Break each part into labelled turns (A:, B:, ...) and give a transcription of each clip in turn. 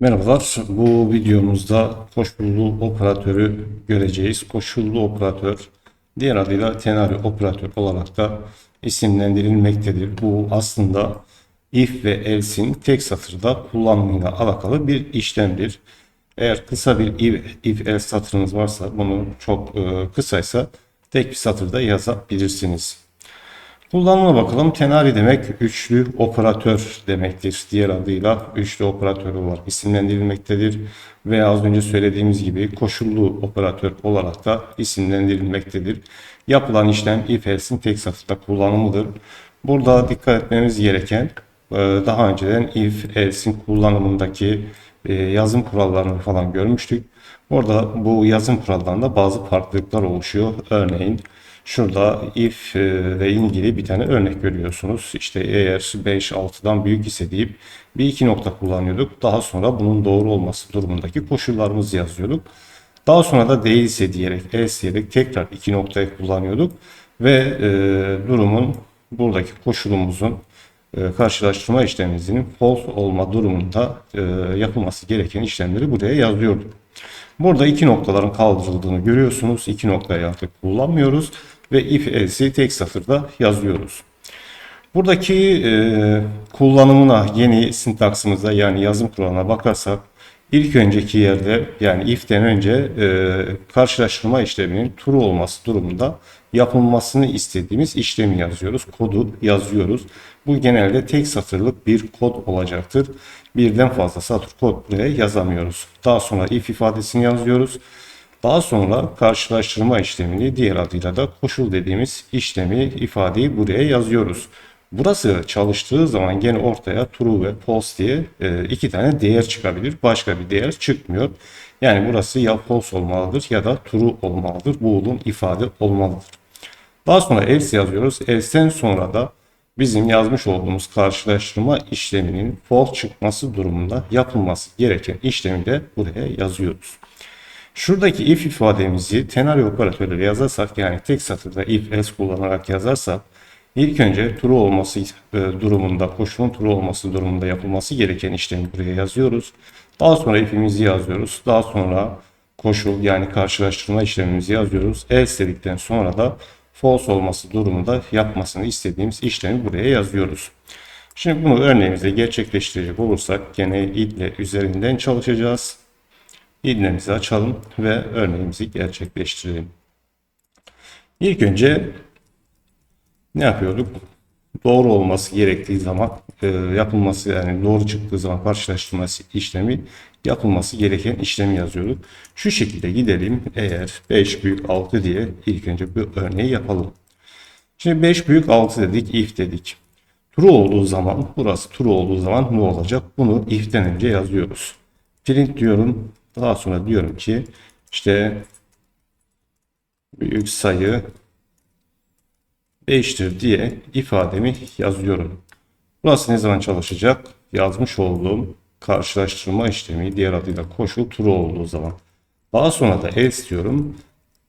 A: Merhabalar. Bu videomuzda koşullu operatörü göreceğiz. Koşullu operatör diğer adıyla tenari operatör olarak da isimlendirilmektedir. Bu aslında if ve else'in tek satırda kullanımıyla alakalı bir işlemdir. Eğer kısa bir if, if else satırınız varsa bunu çok e, kısaysa tek bir satırda yazabilirsiniz. Kullanıma bakalım. Tenari demek üçlü operatör demektir. Diğer adıyla üçlü operatör olarak isimlendirilmektedir. Ve az önce söylediğimiz gibi koşullu operatör olarak da isimlendirilmektedir. Yapılan işlem if else'in tek satırda kullanımıdır. Burada dikkat etmemiz gereken e, daha önceden if else'in kullanımındaki e, yazım kurallarını falan görmüştük. Orada bu yazım kurallarında bazı farklılıklar oluşuyor. Örneğin Şurada if ile ilgili bir tane örnek görüyorsunuz. İşte eğer 5 6'dan büyük ise deyip bir iki nokta kullanıyorduk. Daha sonra bunun doğru olması durumundaki koşullarımızı yazıyorduk. Daha sonra da değilse diyerek else diyerek tekrar iki noktayı kullanıyorduk ve e, durumun buradaki koşulumuzun e, karşılaştırma işlemimizin false olma durumunda e, yapılması gereken işlemleri buraya yazıyorduk. Burada iki noktaların kaldırıldığını görüyorsunuz. İki noktayı artık kullanmıyoruz ve if else'i tek satırda yazıyoruz. Buradaki e, kullanımına yeni sintaksımıza yani yazım kuralına bakarsak ilk önceki yerde yani if'ten önce e, karşılaştırma işleminin true olması durumunda yapılmasını istediğimiz işlemi yazıyoruz. Kodu yazıyoruz. Bu genelde tek satırlık bir kod olacaktır. Birden fazla satır kod buraya yazamıyoruz. Daha sonra if ifadesini yazıyoruz. Daha sonra karşılaştırma işlemini diğer adıyla da koşul dediğimiz işlemi ifadeyi buraya yazıyoruz. Burası çalıştığı zaman gene ortaya true ve false diye e, iki tane değer çıkabilir. Başka bir değer çıkmıyor. Yani burası ya false olmalıdır ya da true olmalıdır. Bool'un ifade olmalıdır. Daha sonra else yazıyoruz. Else'den sonra da bizim yazmış olduğumuz karşılaştırma işleminin false çıkması durumunda yapılması gereken işlemi de buraya yazıyoruz. Şuradaki if ifademizi tenari operatörleri yazarsak yani tek satırda if else kullanarak yazarsak ilk önce true olması e, durumunda koşulun true olması durumunda yapılması gereken işlemi buraya yazıyoruz. Daha sonra if'imizi yazıyoruz. Daha sonra koşul yani karşılaştırma işlemimizi yazıyoruz. Else dedikten sonra da false olması durumunda yapmasını istediğimiz işlemi buraya yazıyoruz. Şimdi bunu örneğimizde gerçekleştirecek olursak gene ile üzerinden çalışacağız. İğnemizi açalım ve örneğimizi gerçekleştirelim. İlk önce ne yapıyorduk? Doğru olması gerektiği zaman e, yapılması yani doğru çıktığı zaman karşılaştırması işlemi yapılması gereken işlemi yazıyorduk. Şu şekilde gidelim. Eğer 5 büyük 6 diye ilk önce bir örneği yapalım. Şimdi 5 büyük 6 dedik, if dedik. True olduğu zaman, burası true olduğu zaman ne olacak? Bunu if'ten önce yazıyoruz. Print diyorum. Daha sonra diyorum ki işte büyük sayı 5'tir diye ifademi yazıyorum. Burası ne zaman çalışacak? Yazmış olduğum karşılaştırma işlemi diğer adıyla koşul true olduğu zaman. Daha sonra da else diyorum.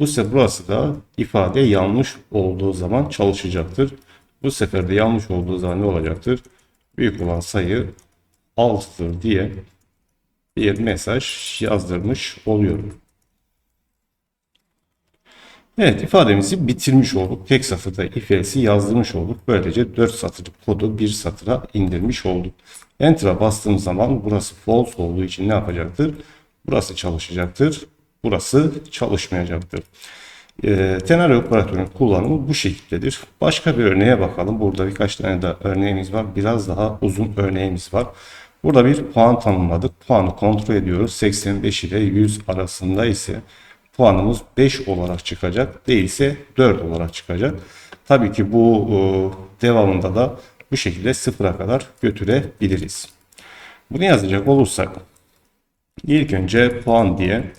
A: Bu sefer burası da ifade yanlış olduğu zaman çalışacaktır. Bu sefer de yanlış olduğu zaman ne olacaktır? Büyük olan sayı 6'dır diye bir mesaj yazdırmış oluyorum. Evet ifademizi bitirmiş olduk. Tek satırda if else'i yazdırmış olduk. Böylece 4 satırlık kodu bir satıra indirmiş olduk. Enter'a bastığım zaman burası false olduğu için ne yapacaktır? Burası çalışacaktır. Burası çalışmayacaktır. E, tenari operatörün kullanımı bu şekildedir. Başka bir örneğe bakalım. Burada birkaç tane de örneğimiz var. Biraz daha uzun örneğimiz var. Burada bir puan tanımladık. Puanı kontrol ediyoruz. 85 ile 100 arasında ise puanımız 5 olarak çıkacak. Değilse 4 olarak çıkacak. Tabii ki bu e, devamında da bu şekilde sıfıra kadar götürebiliriz. Bunu yazacak olursak ilk önce puan diye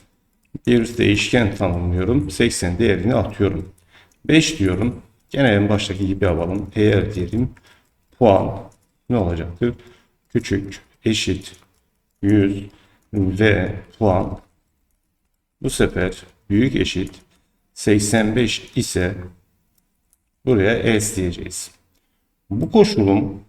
A: bir değişken tanımlıyorum. 80 değerini atıyorum. 5 diyorum. Gene en baştaki gibi alalım. Eğer diyelim puan ne olacaktır? Küçük eşit 100 ve puan bu sefer büyük eşit 85 ise buraya else diyeceğiz. Bu koşulum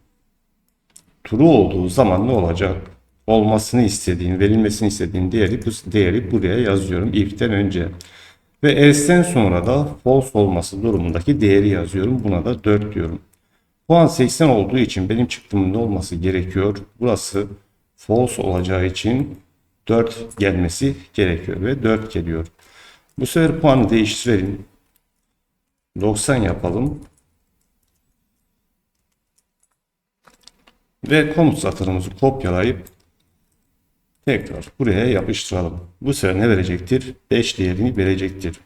A: true olduğu zaman ne olacak? olmasını istediğim, verilmesini istediğim değeri, bu değeri buraya yazıyorum if'ten önce. Ve else'den sonra da false olması durumundaki değeri yazıyorum. Buna da 4 diyorum. Puan 80 olduğu için benim çıktığımın ne olması gerekiyor? Burası false olacağı için 4 gelmesi gerekiyor ve 4 geliyor. Bu sefer puanı değiştirelim. 90 yapalım. Ve komut satırımızı kopyalayıp tekrar buraya yapıştıralım. Bu sefer ne verecektir? 5 değerini verecektir.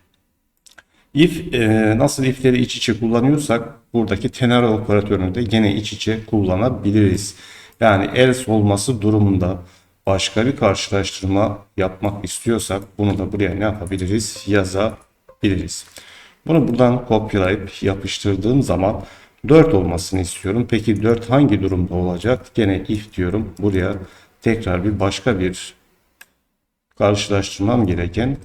A: If e, nasıl if'leri iç içe kullanıyorsak buradaki tenar operatörünü de gene iç içe kullanabiliriz. Yani else olması durumunda başka bir karşılaştırma yapmak istiyorsak bunu da buraya ne yapabiliriz? Yazabiliriz. Bunu buradan kopyalayıp yapıştırdığım zaman 4 olmasını istiyorum. Peki 4 hangi durumda olacak? Gene if diyorum. Buraya tekrar bir başka bir karşılaştırmam gereken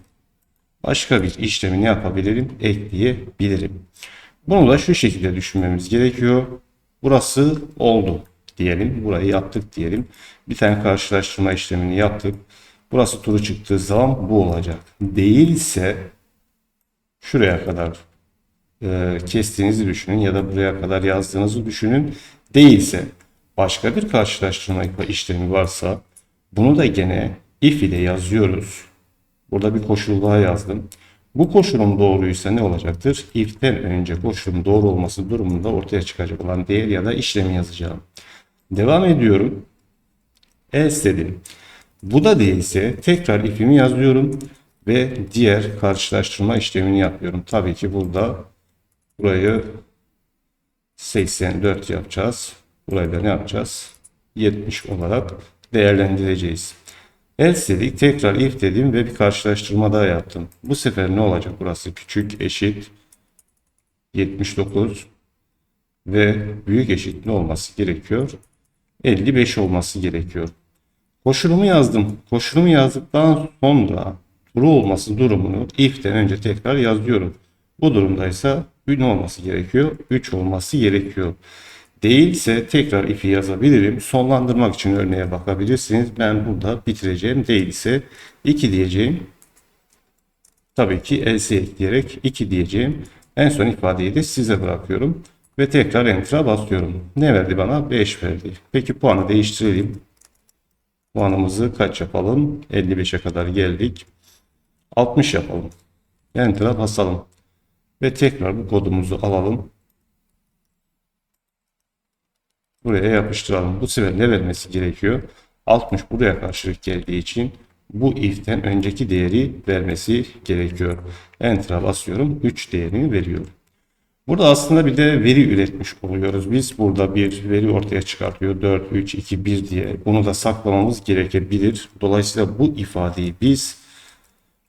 A: başka bir işlemi ne yapabilirim? Ekleyebilirim. Bunu da şu şekilde düşünmemiz gerekiyor. Burası oldu diyelim. Burayı yaptık diyelim. Bir tane karşılaştırma işlemini yaptık. Burası turu çıktığı zaman bu olacak. Değilse şuraya kadar e, kestiğinizi düşünün ya da buraya kadar yazdığınızı düşünün. Değilse başka bir karşılaştırma işlemi varsa bunu da gene if ile yazıyoruz. Burada bir koşul daha yazdım. Bu koşulum doğruysa ne olacaktır? If'ten önce koşulun doğru olması durumunda ortaya çıkacak olan değer ya da işlemi yazacağım. Devam ediyorum. Else dedim. Bu da değilse tekrar if'imi yazıyorum ve diğer karşılaştırma işlemini yapıyorum. Tabii ki burada burayı 84 yapacağız. Burayı da ne yapacağız? 70 olarak değerlendireceğiz. Else dedik tekrar if dedim ve bir karşılaştırma daha yaptım. Bu sefer ne olacak burası? Küçük eşit 79 ve büyük eşit ne olması gerekiyor? 55 olması gerekiyor. Koşulumu yazdım. Koşulumu yazdıktan sonra true olması durumunu if'ten önce tekrar yazıyorum. Bu durumdaysa ne olması gerekiyor? 3 olması gerekiyor. Değilse tekrar if'i yazabilirim. Sonlandırmak için örneğe bakabilirsiniz. Ben burada bitireceğim. Değilse 2 diyeceğim. Tabii ki else ekleyerek 2 diyeceğim. En son ifadeyi de size bırakıyorum. Ve tekrar enter'a basıyorum. Ne verdi bana? 5 verdi. Peki puanı değiştirelim. Puanımızı kaç yapalım? 55'e kadar geldik. 60 yapalım. Enter'a basalım. Ve tekrar bu kodumuzu alalım. Buraya yapıştıralım. Bu sefer ne vermesi gerekiyor? 60 buraya karşılık geldiği için bu if'ten önceki değeri vermesi gerekiyor. Enter'a basıyorum. 3 değerini veriyor. Burada aslında bir de veri üretmiş oluyoruz. Biz burada bir veri ortaya çıkartıyor. 4, 3, 2, 1 diye. Bunu da saklamamız gerekebilir. Dolayısıyla bu ifadeyi biz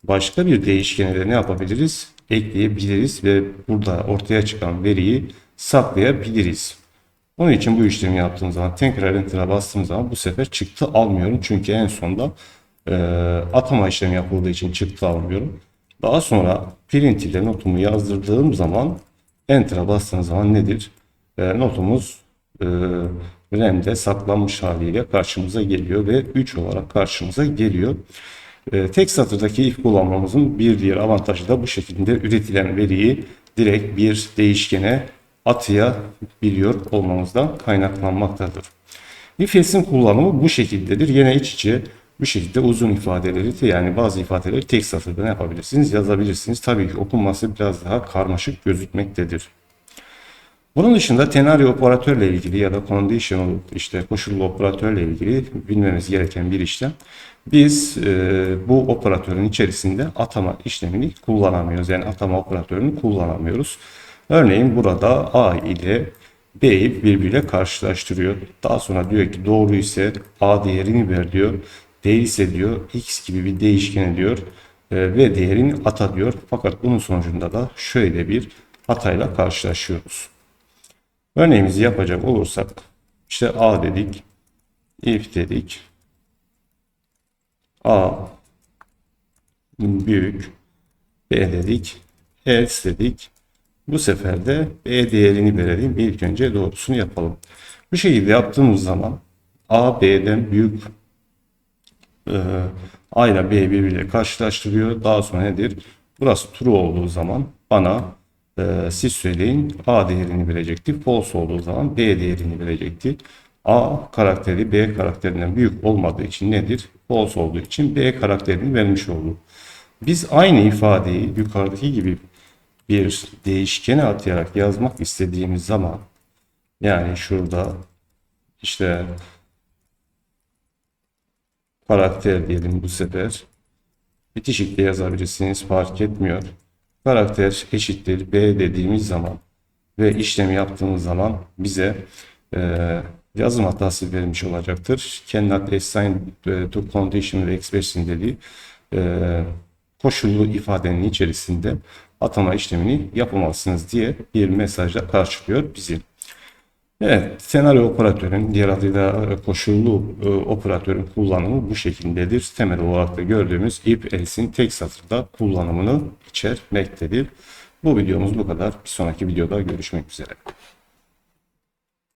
A: başka bir değişkene de ne yapabiliriz? Ekleyebiliriz ve burada ortaya çıkan veriyi saklayabiliriz. Onun için bu işlemi yaptığım zaman tekrar enter'a bastığım zaman bu sefer çıktı almıyorum. Çünkü en sonda e, atama işlemi yapıldığı için çıktı almıyorum. Daha sonra print ile notumu yazdırdığım zaman enter'a bastığınız zaman nedir? E, notumuz e, RAM'de saklanmış haliyle karşımıza geliyor ve 3 olarak karşımıza geliyor. E, tek satırdaki if kullanmamızın bir diğer avantajı da bu şekilde üretilen veriyi direkt bir değişkene atayabiliyor olmamızdan kaynaklanmaktadır. If'in kullanımı bu şekildedir. Yine iç içe bu şekilde uzun ifadeleri yani bazı ifadeleri tek satırda ne yapabilirsiniz yazabilirsiniz. Tabii ki okunması biraz daha karmaşık gözükmektedir. Bunun dışında tenari operatörle ilgili ya da conditional işte koşullu operatörle ilgili bilmemiz gereken bir işlem. Biz e, bu operatörün içerisinde atama işlemini kullanamıyoruz. Yani atama operatörünü kullanamıyoruz. Örneğin burada A ile B'yi birbiriyle karşılaştırıyor. Daha sonra diyor ki doğru ise A değerini ver diyor. Değilse diyor X gibi bir değişkene diyor ve değerini ata diyor. Fakat bunun sonucunda da şöyle bir hatayla karşılaşıyoruz. Örneğimizi yapacak olursak işte A dedik. If dedik. A büyük B dedik. Else dedik. Bu sefer de B değerini verelim. İlk önce doğrusunu yapalım. Bu şekilde yaptığımız zaman A B'den büyük e, A ile B birbiriyle karşılaştırıyor. Daha sonra nedir? Burası true olduğu zaman bana e, siz söyleyin A değerini verecekti. False olduğu zaman B değerini verecekti. A karakteri B karakterinden büyük olmadığı için nedir? False olduğu için B karakterini vermiş oldu. Biz aynı ifadeyi yukarıdaki gibi bir değişkene atayarak yazmak istediğimiz zaman yani şurada işte karakter diyelim bu sefer bitişik de yazabilirsiniz fark etmiyor. Karakter eşittir B dediğimiz zaman ve işlemi yaptığımız zaman bize e, yazım hatası vermiş olacaktır. Cannot assign e, to condition ve expression dediği e, koşullu ifadenin içerisinde atama işlemini yapamazsınız diye bir mesajla karşılıyor bizi. Evet, senaryo operatörün diğer adıyla e, koşullu e, operatörün kullanımı bu şekildedir. Temel olarak da gördüğümüz if else'in tek satırda kullanımını içermektedir. Bu videomuz bu kadar. Bir sonraki videoda görüşmek üzere.